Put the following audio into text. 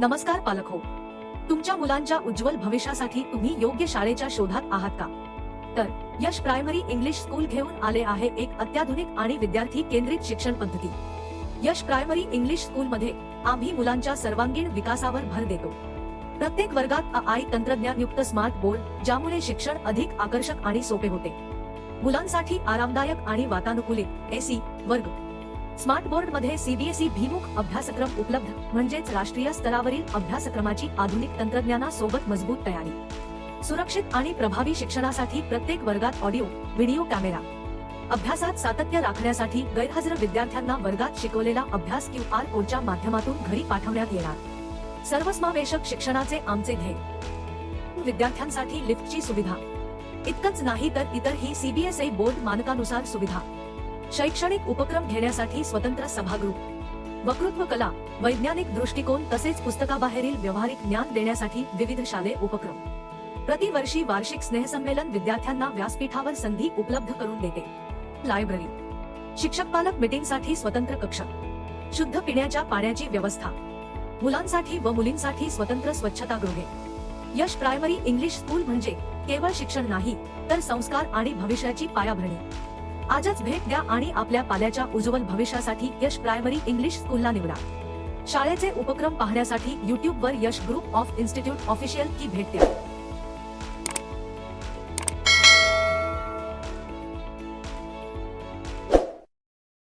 नमस्कार पालक हो. तुमच्या मुलांच्या उज्ज्वल भविष्यासाठी तुम्ही योग्य शाळेच्या शोधात आहात का? तर यश प्रायमरी इंग्लिश स्कूल घेऊन आले आहे एक अत्याधुनिक आणि विद्यार्थी केंद्रित शिक्षण पद्धती. यश प्रायमरी इंग्लिश स्कूलमध्ये आम्ही मुलांच्या सर्वांगीण विकासावर भर देतो. प्रत्येक वर्गात आई तंत्रज्ञान युक्त स्मार्ट बोर्ड ज्यामुळे शिक्षण अधिक आकर्षक आणि सोपे होते. मुलांसाठी आरामदायक आणि वातानुकूलित एसी वर्ग स्मार्ट बोर्डमध्ये सीबीएसई भीमुख अभ्यासक्रम उपलब्ध म्हणजेच राष्ट्रीय स्तरावरील अभ्यासक्रमाची आधुनिक तंत्रज्ञानासोबत मजबूत तयारी. सुरक्षित आणि प्रभावी शिक्षणासाठी प्रत्येक वर्गात ऑडिओ व्हिडिओ कॅमेरा. अभ्यासात सातत्य राखण्यासाठी गैरहजर विद्यार्थ्यांना वर्गात शिकवलेला अभ्यास क्यू आर कोडच्या माध्यमातून घरी पाठवण्यात येणार. सर्वसमावेशक शिक्षणाचे आमचे ध्येय. विद्यार्थ्यांसाठी लिफ्टची सुविधा. इतकंच नाही तर इतरही सीबीएसई बोर्ड मानकानुसार सुविधा. शैक्षणिक उपक्रम घेण्यासाठी स्वतंत्र सभागृह. वक्तृत्व कला वैज्ञानिक दृष्टिकोन तसेच पुस्तकाबाहेरील व्यवहारिक ज्ञान देण्यासाठी विविध शालेय उपक्रम. प्रतिवर्षी वार्षिक स्नेहसंमेलन विद्यार्थ्यांना व्यासपीठावर संधी उपलब्ध करून देते. लायब्ररी. शिक्षक पालक मीटिंगसाठी स्वतंत्र कक्ष. शुद्ध पिण्याच्या पाण्याची व्यवस्था. मुलांसाठी व मुलींसाठी स्वतंत्र स्वच्छतागृहे. यश प्रायमरी इंग्लिश स्कूल म्हणजे केवळ शिक्षण नाही तर संस्कार आणि भविष्याची पायाभरणी. आजच भेट द्या आणि आपल्या पाल्याच्या उज्ज्वल भविष्यासाठी यश प्रायमरी इंग्लिश स्कूलला निवडा. शाळेचे उपक्रम पाहण्यासाठी युट्यूबवर Yash group of institute official की भेट द्या.